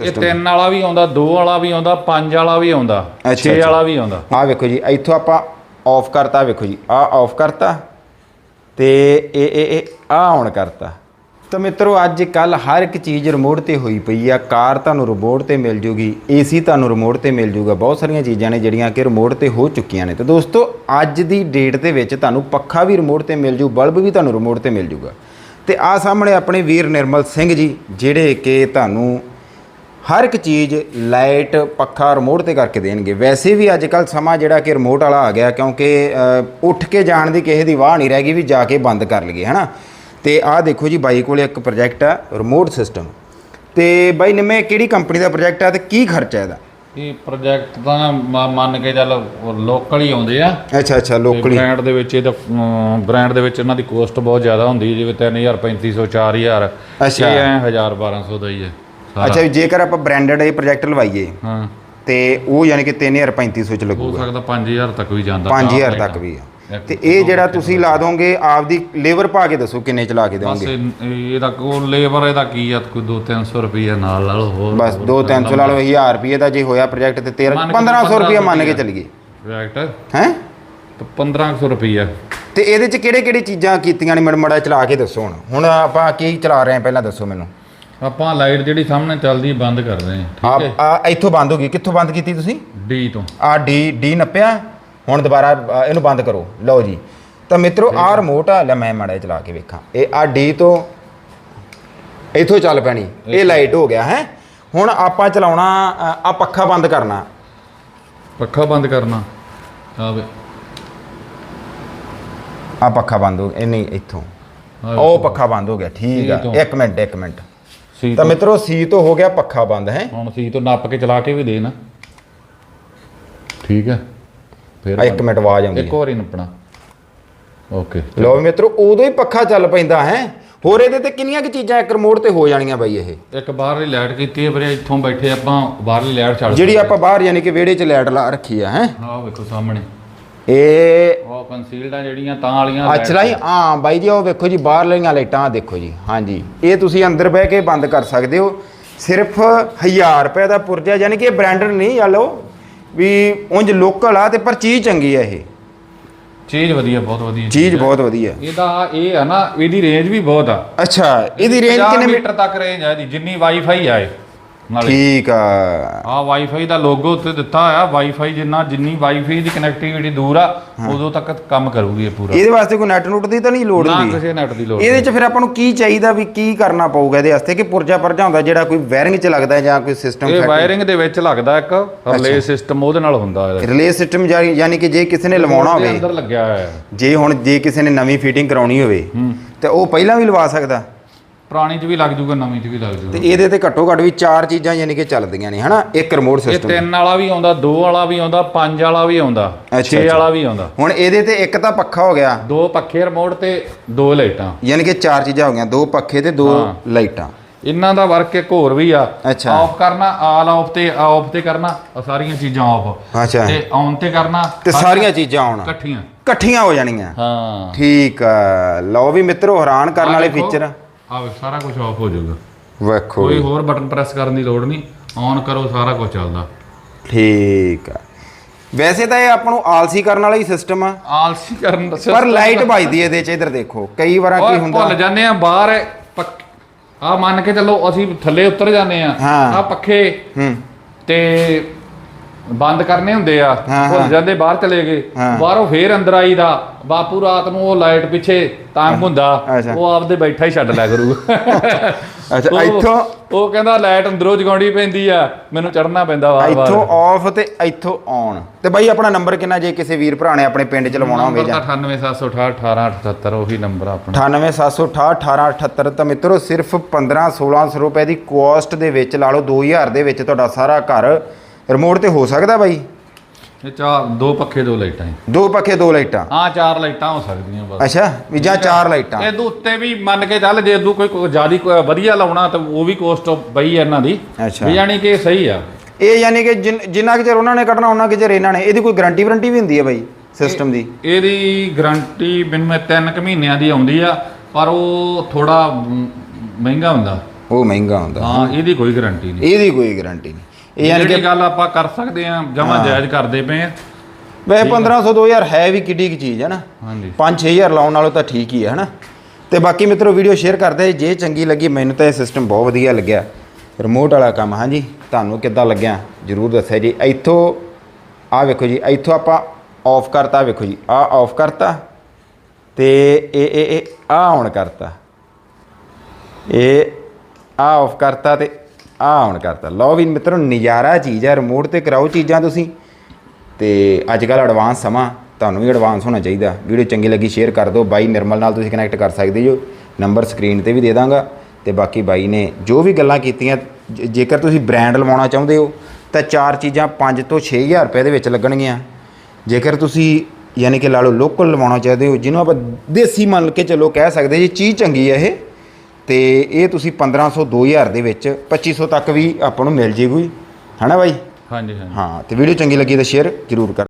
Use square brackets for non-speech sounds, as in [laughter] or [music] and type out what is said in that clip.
ਇਹ ਤਿੰਨ ਵਾਲਾ ਵੀ ਆਉਂਦਾ ਦੋ ਵਾਲਾ ਵੀ ਆਉਂਦਾ ਪੰਜ ਵਾਲਾ ਵੀ ਆਉਂਦਾ ਅੱਛਾ, 6 ਅੱਛਾ। ਵਾਲਾ ਵੀ ਆਉਂਦਾ। ਆਹ ਵੇਖੋ ਜੀ ਇੱਥੋਂ ਆਪਾਂ ਆਫ ਕਰਤਾ ਵੇਖੋ ਜੀ ਆਹ ਆਫ ਕਰਤਾ ਤੇ ਇਹ ਇਹ ਇਹ ਆਹ ਔਨ ਕਰਤਾ। ਤਾਂ ਮਿੱਤਰੋ ਅੱਜ ਕੱਲ ਹਰ ਇੱਕ ਚੀਜ਼ ਰਿਮੋਟ ਤੇ ਹੋਈ ਪਈ ਆ ਕਾਰ ਤੁਹਾਨੂੰ ਰਿਮੋਟ ਤੇ ਮਿਲ ਜੂਗੀ ਏਸੀ ਤੁਹਾਨੂੰ ਰਿਮੋਟ ਤੇ ਮਿਲ ਜੂਗਾ ਬਹੁਤ ਸਾਰੀਆਂ ਚੀਜ਼ਾਂ ਨੇ ਜਿਹੜੀਆਂ ਕਿ ਰਿਮੋਟ ਤੇ ਹੋ ਚੁੱਕੀਆਂ ਨੇ। ਤੇ ਦੋਸਤੋ ਅੱਜ ਦੀ ਡੇਟ ਦੇ ਵਿੱਚ ਤੁਹਾਨੂੰ ਪੱਖਾ ਵੀ ਰਿਮੋਟ ਤੇ ਮਿਲ ਜੂ ਬਲਬ ਵੀ ਤੁਹਾਨੂੰ ਰਿਮੋਟ ਤੇ ਮਿਲ ਜੂਗਾ। ਤੇ ਆ ਸਾਹਮਣੇ ਆਪਣੇ ਵੀਰ ਨਿਰਮਲ ਸਿੰਘ ਜੀ ਜਿਹੜੇ ਕਿ ਤੁਹਾਨੂੰ ਹਰ ਇੱਕ ਚੀਜ਼ ਲਾਈਟ ਪੱਖਾ ਰਿਮੋਟ ਤੇ ਕਰਕੇ ਦੇਣਗੇ। ਵੈਸੇ ਵੀ ਅੱਜ ਕੱਲ ਸਮਾਂ ਜਿਹੜਾ ਕਿ ਰਿਮੋਟ ਵਾਲਾ ਆ ਗਿਆ ਕਿਉਂਕਿ ਉੱਠ ਕੇ ਜਾਣ ਦੀ ਕਿਸੇ ਦੀ ਵਾਹ ਨਹੀਂ ਰਹਿ ਗਈ ਵੀ ਜਾ ਕੇ ਬੰਦ ਕਰ ਲਈਏ ਹਨਾ? ਤੇ ਆਹ ਦੇਖੋ ਜੀ ਬਾਈ ਕੋਲੇ ਇੱਕ ਪ੍ਰੋਜੈਕਟ ਆ ਰਿਮੋਟ ਸਿਸਟਮ ਤੇ ਬਾਈ ਨਿੰਮੇ ਕਿਹੜੀ ਕੰਪਨੀ ਦਾ ਪ੍ਰੋਜੈਕਟ ਆ ਤੇ ਕੀ ਖਰਚਾ ਇਹਦਾ? ਇਹ ਪ੍ਰੋਜੈਕਟ ਤਾਂ ਮੰਨ ਕੇ ਚੱਲ ਲੋਕਲ ਹੀ ਆਉਂਦੇ ਆ। ਅੱਛਾ ਅੱਛਾ ਲੋਕਲੀ ਬ੍ਰਾਂਡ ਦੇ ਵਿੱਚ ਇਹਦਾ ਬ੍ਰਾਂਡ ਦੇ ਵਿੱਚ ਇਹਨਾਂ ਦੀ ਕੋਸਟ ਬਹੁਤ ਜ਼ਿਆਦਾ ਹੁੰਦੀ ਜਿਵੇਂ 3000 3500 4000 ਅੱਛਾ। ਇਹ ਐ 1000 1200 ਦਾ ਹੀ ਹੈ। ਅੱਛਾ ਜੇਕਰ ਆਪਾਂ ਬ੍ਰਾਂਡਡ ਇਹ ਪ੍ਰੋਜੈਕਟ ਲਵਾਈਏ ਹਾਂ। ਤੇ ਉਹ ਯਾਨੀ ਕਿ 3500 ਚ ਹੋ ਲੱਗੂਗਾ ਸਕਦਾ 5000 ਤੱਕ ਵੀ ਜਾਂਦਾ 5000 ਤੱਕ ਵੀ ਆ। ਤੇ ਇਹ ਜਿਹੜਾ ਤੁਸੀਂ ਲਾ ਦੋਗੇ ਆਪਦੀ ਲੇਬਰ ਪਾ ਕੇ ਦੱਸੋ ਕਿੰਨੇ ਚ ਲਾ ਕੇ ਬਸ ਦੇਵੋਗੇ? ਇਹ- ਇਹਦਾ ਕੋ ਲੇਬਰ ਇਹਦਾ ਕੀ ਆ? ਕੋਈ 2-300 ਰੁਪਏ ਨਾਲ ਲਾ ਲਓ ਹੋਰ ਬਸ 2-300 ਲਾ ਲਓ 1000 ਰੁਪਏ ਦਾ ਜੇ ਹੋਇਆ ਪ੍ਰੋਜੈਕਟ ਤੇ 13 ਮੰਨ ਕੇ 1500 ਰੁਪਏ ਮੰਨ ਕੇ। ਚੱਲੀਏ। ਪ੍ਰੋਜੈਕਟ ਹੈ? ਤੇ 1500 ਰੁਪਏ ਤੇ ਇਹਦੇ ਚ ਕਿਹੜੇ ਕਿਹੜੇ ਚੀਜ਼ਾਂ ਕੀਤੀਆਂ ਨੇ ਮੜਾ ਚਲਾ ਕੇ ਦੱਸੋ ਹੁਣ। ਹੁਣ ਆਪਾਂ ਕੀ ਚਲਾ ਰਹੇ ਹਾਂ ਪਹਿਲਾਂ ਦੱਸੋ ਮੈਨੂੰ। ਆਪਾਂ ਲਾਈਟ ਜਿਹੜੀ ਸਾਹਮਣੇ ਚੱਲਦੀ ਹੈ ਬੰਦ ਕਰਦੇ ਹਾਂ ਆ ਠੀਕ ਹੈ? ਆ ਇੱਥੋਂ ਬੰਦ ਹੋ ਗਈ ਕਿੱਥੋਂ ਬੰਦ ਕੀਤੀ ਤੁਸੀਂ? ਡੀ ਤੋਂ। ਆ ਡੀ ਡੀ ਨੱਪਿਆ ਹੁਣ ਦੁਬਾਰਾ ਅ, ਇਹਨੂੰ ਬੰਦ ਕਰੋ। ਲਓ ਜੀ। ਤਾਂ ਮਿੱਤਰੋ ਆ ਰਿਮੋਟ ਆ ਲੈ ਮੈਂ ਮੜਾ ਚਲਾ ਕੇ ਵੇਖਾਂ। ਇਹ ਆ ਡੀ ਤੋਂ ਇੱਥੋਂ ਚੱਲ ਪੈਣੀ। ਇਹ ਲਾਈਟ ਹੋ ਗਿਆ ਹੈ? ਹੁਣ ਆਪਾਂ ਚਲਾਉਣਾ ਆ ਪੱਖਾ ਬੰਦ ਕਰਨਾ। ਪੱਖਾ ਬੰਦ ਕਰਨਾ। ਆ ਵੇ। ਆ ਪੱਖਾ ਬੰਦ ਹੋ ਇਹ ਨਹੀਂ ਇੱਥੋਂ। ਆਹ ਉਹ ਪੱਖਾ ਬੰਦ ਹੋ ਗਿਆ ਠੀਕ ਆ। ਹੋ। ਇੱਕ ਮਿੰਟ ਇੱਕ ਮਿੰਟ। ਸੀ ਤਾਂ ਮਿੱਤਰੋ ਸੀ ਤੋਂ ਹੋ ਗਿਆ ਪੱਖਾ ਬੰਦ ਹੈ? ਹੁਣ ਸੀ ਤੋਂ ਨੱਪ ਕੇ ਚਲਾ ਕੇ ਵੀ ਦੇ ਨਾ ਠੀਕ ਹੈ? ਫਿਰ ਇੱਕ ਮਿੰਟ ਆਵਾਜ਼ ਆਉਂਦੀ ਇੱਕ ਵਾਰੀ ਨੱਪਣਾ। ਓਕੇ ਵੀ ਮਿੱਤਰੋ ਉਦੋਂ ਹੀ ਪੱਖਾ ਚੱਲ ਪੈਂਦਾ ਹੈ? ਹੋਰ ਇਹਦੇ ਤੇ ਕਿੰਨੀਆਂ ਕਿ ਚੀਜ਼ਾਂ ਇੱਕ ਰਿਮੋਟ ਤੇ ਹੋ ਜਾਣੀਆਂ ਬਾਈ ਇਹ? ਇੱਕ ਬਾਹਰਲੀ ਲਾਈਟ ਕੀਤੀ ਹੈ ਵੀਰੇ ਇੱਥੋਂ ਬੈਠੇ ਆਪਾਂ ਬਾਹਰਲੀ ਲਾਈਟ ਛੱਡ ਜਿਹੜੀ ਆਪਾਂ ਬਾਹਰ ਯਾਨੀ ਕਿ ਵਿਹੜੇ 'ਚ ਲਾਈਟ ਲਾ ਰੱਖੀ ਆ ਹੈ? ਆਹ ਵੇਖੋ ਸਾਹਮਣੇ। ਇਹ ਉਹ ਕਨਸੀਲਡ ਜਿਹੜੀਆਂ ਤਾਂ ਵਾਲੀਆਂ ਅੱਛਾ ਜੀ ਹਾਂ ਬਾਈ ਜੀ ਉਹ ਵੇਖੋ ਜੀ ਬਾਹਰ ਲਈਆਂ ਲਾਈਟਾਂ ਦੇਖੋ ਜੀ ਹਾਂਜੀ। ਇਹ ਤੁਸੀਂ ਅੰਦਰ ਬਹਿ ਕੇ ਬੰਦ ਕਰ ਸਕਦੇ ਹੋ। ਸਿਰਫ 1000 ਰੁਪਏ ਦਾ ਪੁਰਜਾ ਯਾਨੀ ਕਿ ਇਹ ਬ੍ਰਾਂਡਡ ਨਹੀਂ ਆ ਲਓ ਵੀ ਉਂਝ ਲੋਕਲ ਆ ਤੇ ਪਰ ਚੀਜ਼ ਚੰਗੀ ਆ ਇਹ। ਚੀਜ਼ ਵਧੀਆ ਬਹੁਤ ਵਧੀਆ ਚੀਜ਼ ਬਹੁਤ ਵਧੀਆ। ਇਹਦਾ ਇਹ ਆ ਨਾ ਇਹਦੀ ਰੇਂਜ ਵੀ ਬਹੁਤ ਆ। ਅੱਛਾ ਇਹਦੀ ਰੇਂਜ 50 ਕਿੰਨੇ ਮੀਟਰ ਤੱਕ ਰੇਂਜ ਆ ਇਹਦੀ ਜਿੰਨੀ ਵਾਈਫਾਈ ਆ ਇਹ। ਨਾਲੇ। ਠੀਕ ਆ। ਆ ਵਾਈਫਾਈ ਦਾ ਲੋਗੋ ਉੱਤੇ ਦਿੱਤਾ ਹੋਇਆ ਵਾਈਫਾਈ ਜਿੰਨਾ ਜਿੰਨੀ ਵਾਈਫਾਈ ਦੀ ਕਨੈਕਟੀਵਿਟੀ ਦੂਰ ਆ ਉਦੋਂ ਤੱਕ ਕੰਮ ਕਰੂਗੀ ਇਹ ਪੂਰਾ। ਇਹਦੇ ਵਾਸਤੇ ਕੋਈ ਨੈਟ ਨੂਟ ਦੀ ਤਾਂ ਨਹੀਂ ਲੋੜ ਨਾ ਹੁੰਦੀ? ਕਿਸੇ ਨੈਟ ਦੀ ਲੋੜ ਇਹਦੇ 'ਚ ਫਿਰ ਆਪਾਂ ਨੂੰ ਕੀ ਚਾਹੀਦਾ ਵੀ ਕੀ ਕਰਨਾ ਪਊਗਾ ਇਹਦੇ ਵਾਸਤੇ? ਕਿ ਪੁਰਜਾ ਪਰਜਾ ਹੁੰਦਾ ਜਿਹੜਾ ਕੋਈ ਵਾਇਰਿੰਗ 'ਚ ਲੱਗਦਾ ਹੈ ਜਾਂ ਕੋਈ ਸਿਸਟਮ ਇਹ ਵਾਇਰਿੰਗ ਦੇ ਵਿੱਚ ਲੱਗਦਾ ਇੱਕ ਰਿਲੇ ਸਿਸਟਮ ਉਹਦੇ ਨਾਲ ਹੁੰਦਾ ਇਹਦਾ। ਰਿਲੇ ਸਿਸਟਮ ਯਾਨੀ ਕਿ ਜੇ ਕਿਸੇ ਨੇ ਲਵਾਉਣਾ ਹੋਵੇ ਅੰਦਰ ਲੱਗਿਆ ਹੋਇਆ। ਹੈ ਜੇ ਹੁਣ ਜੇ ਕਿਸੇ ਨੇ ਨਵੀਂ ਫਿਟਿੰਗ ਕਰਾਉਣੀ ਹੋਵੇ ਤੇ ਉਹ ਪਹਿਲਾਂ ਵੀ ਲਵਾ ਸਕਦਾ। ਪੁਰਾਣੀ 'ਚ ਵੀ ਲੱਗ ਜੂਗਾ ਨਵੀਂ 'ਚ ਵੀ ਲੱਗ ਤੇ ਜੂਗਾ ਇਹਦੇ ਤੇ ਘੱਟੋ ਘੱਟ ਵੀ ਚਾਰ ਚੀਜ਼ਾਂ ਯਾਨੀ ਕਿ ਚੱਲਦੀਆਂ ਨੇ ਹਨਾ? ਇੱਕ ਰਿਮੋਟ ਇਹ ਸਿਸਟਮ ਤਿੰਨ ਵਾਲਾ ਵੀ ਆਉਂਦਾ ਦੋ ਵਾਲਾ ਵੀ ਆਉਂਦਾ ਪੰਜ ਵਾਲਾ ਵੀ ਆਉਂਦਾ ਅੱਛਾ, 6 ਅੱਛਾ। ਵਾਲਾ ਵੀ ਆਉਂਦਾ। ਹੁਣ ਇਹਦੇ ਤੇ ਇੱਕ ਤਾਂ ਪੱਖਾ ਹੋ ਗਿਆ। ਦੋ ਪੱਖੇ ਰਿਮੋਟ ਤੇ ਦੋ ਲਾਈਟਾਂ। ਯਾਨੀ ਕਿ ਚਾਰ ਚੀਜ਼ਾਂ ਹੋ ਗਈਆਂ ਦੋ ਪੱਖੇ ਤੇ ਦੋ। ਲਾਈਟਾਂ। ਇਹਨਾਂ ਦਾ ਵਰਕ ਇੱਕ ਹੋਰ ਵੀ ਆ। ਅੱਛਾ। ਆਫ ਕਰਨਾ ਆਲ ਆਫ ਤੇ ਆਫ ਤੇ ਕਰਨਾ ਆਹ ਸਾਰੀਆਂ ਚੀਜ਼ਾਂ ਆਫ ਅੱਛਾ। ਤੇ ਔਨ ਤੇ ਕਰਨਾ ਤੇ ਸਾਰੀਆਂ ਚੀਜ਼ਾਂ ਆਉਣ। ਇਕੱਠੀਆਂ। ਇਕੱਠੀਆਂ ਹੋ ਜਾਣੀਆਂ। ਹਾਂ। ਠੀਕ ਆ। ਲਓ ਵੀ ਮਿੱਤਰੋ ਹੈਰਾਨ ਕਰਨ ਵਾਲੇ ਫੀਚਰ ਆ ਸਾਰਾ ਕੁਝ ਆਫ ਹੋ ਜਾਊਗਾ। ਵੇਖੋ ਕੋਈ ਹੋਰ ਬਟਨ ਪ੍ਰੈਸ ਕਰਨ ਦੀ ਲੋੜ ਨਹੀਂ। ਔਨ ਕਰੋ ਸਾਰਾ ਕੁਝ ਚੱਲਦਾ। ਠੀਕ ਆ। ਵੈਸੇ ਤਾਂ ਇਹ ਆਪਾਂ ਨੂੰ ਆਲਸੀ ਕਰਨ ਵਾਲਾ ਹੀ ਸਿਸਟਮ ਆ। ਆਲਸੀ ਕਰਨ ਦਾ ਪਰ ਲਾਈਟ ਵੱਜਦੀ ਇਹਦੇ ਚ ਇਧਰ ਦੇਖੋ। ਕਈ ਵਾਰਾਂ ਕੀ ਹੁੰਦਾ? ਭੁੱਲ ਜਾਂਦੇ ਆ ਬਾਹਰ ਆ ਮੰਨ ਕੇ ਚੱਲੋ ਅਸੀਂ ਥੱਲੇ ਉਤਰ ਜਾਂਦੇ ਆ। ਹਾਂ। ਆ ਪੱਖੇ ਹੂੰ। ਤੇ ਬੰਦ ਕਰਨੇ ਹੁੰਦੇ ਆ ਭੁੱਲ। ਜਾਂਦੇ ਬਾਹਰ ਚਲੇ ਗਏ। ਬਾਹਰੋਂ ਫੇਰ ਅੰਦਰ ਆਈਦਾ। ਬਾਪੂ ਰਾਤ ਨੂੰ ਉਹ ਲਾਈਟ ਪਿੱਛੇ ਤੰਗ ਹੁੰਦਾ। ਉਹ ਆਪਦੇ ਬੈਠਾ ਹੀ ਛੱਡ ਲਿਆ ਕਰੂ। [laughs] ਅੱਛਾ ਇੱਥੋਂ ਉਹ ਕਹਿੰਦਾ ਲਾਈਟ ਅੰਦਰੋਂ ਜਗਾਉਣੀ ਪੈਂਦੀ ਆ ਮੈਨੂੰ ਚੜਨਾ ਪੈਂਦਾ ਵਾਰ ਵਾਰ ਇੱਥੋਂ ਆਫ ਤੇ ਇੱਥੋਂ ਔਨ ਤੇ ਬਾਈ ਆਪਣਾ ਨੰਬਰ ਕਿੰਨਾ ਜੇ ਕਿਸੇ ਵੀਰ ਭਰਾ ਨੇ ਆਪਣੇ ਪਿੰਡ ਚ ਲਵਾਉਣਾ ਹੋਵੇ ਜਾਂ 98768 1878 ਉਹੀ ਨੰਬਰ ਆਪਣਾ। 98768 ਤਾਂ ਮਿੱਤਰੋ ਸਿਰਫ 15 1600 ਰੁਪਏ ਦੀ ਕੋਸਟ ਦੇ ਵਿੱਚ ਲਾ ਲਓ 2000 ਦੇ ਵਿੱਚ ਤੁਹਾਡਾ ਸਾਰਾ ਘਰ ਰਿਮੋਟ ਤੇ ਹੋ ਸਕਦਾ ਬਾਈ? ਇਹ ਚਾਰ ਦੋ ਪੱਖੇ ਦੋ ਲਾਈਟਾਂ ਹੈ ਦੋ ਪੱਖੇ ਦੋ ਲਾਈਟਾਂ? ਹਾਂ ਚਾਰ ਲਾਈਟਾਂ ਹੋ ਸਕਦੀਆਂ ਬਸ। ਅੱਛਾ ਵੀ ਜਾਂ ਚਾਰ ਲਾਈਟਾਂ? ਇਹਦੇ ਉੱਤੇ ਵੀ ਮੰਨ ਕੇ ਚੱਲ ਜੇ ਤੂੰ ਕੋਈ ਜ਼ਿਆਦਾ ਵਧੀਆ ਲਾਉਣਾ ਤਾਂ ਉਹ ਵੀ ਕੋਸਟ ਬਈ ਇਹਨਾਂ ਦੀ। ਅੱਛਾ। ਵੀ ਯਾਨੀ ਕਿ ਸਹੀ ਆ। ਇਹ ਯਾਨੀ ਕਿ ਜਿੰਨ- ਜਿੰਨਾ ਕਿ ਚਿਰ ਉਹਨਾਂ ਨੇ ਕੱਢਣਾ ਉਹਨਾਂ ਕਿ ਚਿਰ ਇਹਨਾਂ ਨੇ। ਇਹਦੀ ਕੋਈ ਗਾਰੰਟੀ ਵਾਰੰਟੀ ਵੀ ਹੁੰਦੀ ਹੈ ਬਾਈ ਸਿਸਟਮ ਦੀ? ਇਹਦੀ ਗਾਰੰਟੀ ਮੈਨੂੰ 3 ਕੁ ਮਹੀਨਿਆਂ ਦੀ ਆਉਂਦੀ ਆ ਪਰ ਉਹ ਥੋੜਾ ਮਹਿੰਗਾ ਹੁੰਦਾ। ਉਹ ਮਹਿੰਗਾ ਹੁੰਦਾ। ਹਾਂ ਇਹਦੀ ਕੋਈ ਗਾਰੰਟੀ ਨਹੀਂ। ਇਹਦੀ ਕੋਈ ਗਾਰੰਟੀ ਨਹੀਂ। ਇਹ ਯਾਨੀ ਕਿ ਜਿਹੜੀ ਗੱਲ ਆਪਾਂ ਕਰ ਸਕਦੇ ਆ ਜਮਾ ਜਾਇਜ਼ ਕਰਦੇ ਪਏ ਆ। ਵੈਸੇ 1500 2000 ਹੈ ਵੀ ਕਿੱਡੀ ਕੀ ਚੀਜ਼ ਹੈ ਨਾ। ਹਾਂਜੀ। 5-6000 ਲਾਉਣ ਨਾਲੋਂ ਤਾਂ ਠੀਕ ਹੀ ਹੈ ਹਨਾ। ਤੇ ਬਾਕੀ ਮਿੱਤਰੋ ਵੀਡੀਓ ਸ਼ੇਅਰ ਕਰਦੇ ਜੇ ਚੰਗੀ ਲੱਗੀ ਮੈਨੂੰ ਤਾਂ ਇਹ ਸਿਸਟਮ ਬਹੁਤ ਵਧੀਆ ਲੱਗਿਆ। ਰਿਮੋਟ ਵਾਲਾ ਕੰਮ ਹਾਂਜੀ। ਤੁਹਾਨੂੰ ਕਿੱਦਾਂ ਲੱਗਿਆ? ਜਰੂਰ ਦੱਸਿਆ ਜੀ। ਇੱਥੋਂ ਆਹ ਵੇਖੋ ਜੀ ਇੱਥੋਂ ਆਪਾਂ ਆਫ ਕਰਤਾ ਵੇਖੋ ਜੀ ਆਹ ਆਫ ਕਰਤਾ। ਤੇ ਇਹ ਇਹ ਇਹ ਆਹ ਔਨ ਕਰਤਾ। ਇਹ ਆਹ ਆਫ ਕਰਤਾ ਤੇ ਆਹ ਔਨ ਕਰਤਾ। ਲਓ ਵੀ ਮਿੱਤਰੋ, ਨਜ਼ਾਰਾ ਚੀਜ਼ ਹੈ ਰਿਮੋਟ ਤੇ ਕਰਾਓ ਚੀਜ਼ਾਂ ਤੁਸੀਂ। ਤੇ ਅੱਜ ਕੱਲ ਐਡਵਾਂਸ ਸਮਾਂ, ਤੁਹਾਨੂੰ ਵੀ ਐਡਵਾਂਸ ਹੋਣਾ ਚਾਹੀਦਾ। ਵੀਡੀਓ ਚੰਗੀ ਲੱਗੀ ਸ਼ੇਅਰ ਕਰ ਦਿਓ। ਬਾਈ ਨਿਰਮਲ ਨਾਲ ਤੁਸੀਂ ਕਨੈਕਟ ਕਰ ਸਕਦੇ ਹੋ ਨੰਬਰ ਸਕਰੀਨ ਤੇ ਵੀ ਦੇ ਦਾਂਗਾ। ਤੇ ਬਾਕੀ ਬਾਈ ਨੇ ਜੋ ਵੀ ਗੱਲਾਂ ਕੀਤੀਆਂ, ਜ- ਜੇਕਰ ਤੁਸੀਂ ਬ੍ਰਾਂਡ ਲਵਾਉਣਾ ਚਾਹੁੰਦੇ ਹੋ, ਤਾਂ ਚਾਰ ਚੀਜ਼ਾਂ 5 ਤੋਂ 6000 ਰੁਪਏ ਦੇ ਵਿੱਚ ਲੱਗਣਗੀਆਂ। ਜੇਕਰ ਤੁਸੀਂ ਯਾਨੀ ਕਿ ਲਾ ਲਓ ਲੋਕਲ ਲਵਾਉਣਾ ਚਾਹਦੇ ਹੋ, ਜਿਹਨੂੰ ਆਪਾਂ ਦੇਸੀ ਮੰਨ ਕੇ ਚਲੋ ਕਹਿ ਸਕਦੇ ਜੀ, ਚੀਜ਼ ਚੰਗੀ ਹੈ ਇਹ ਤੇ ਇਹ ਤੁਸੀਂ 1500 2000 ਦੇ ਵਿੱਚ 2500 ਤੱਕ ਵੀ ਆਪਾਂ ਨੂੰ ਮਿਲ ਜੇਗੀ। ਹਨਾ ਬਾਈ? ਹਾਂਜੀ ਹਾਂਜੀ। ਹਾਂ ਤੇ ਵੀਡੀਓ ਚੰਗੀ ਲੱਗੀ ਤਾਂ ਸ਼ੇਅਰ ਜ਼ਰੂਰ ਕਰ।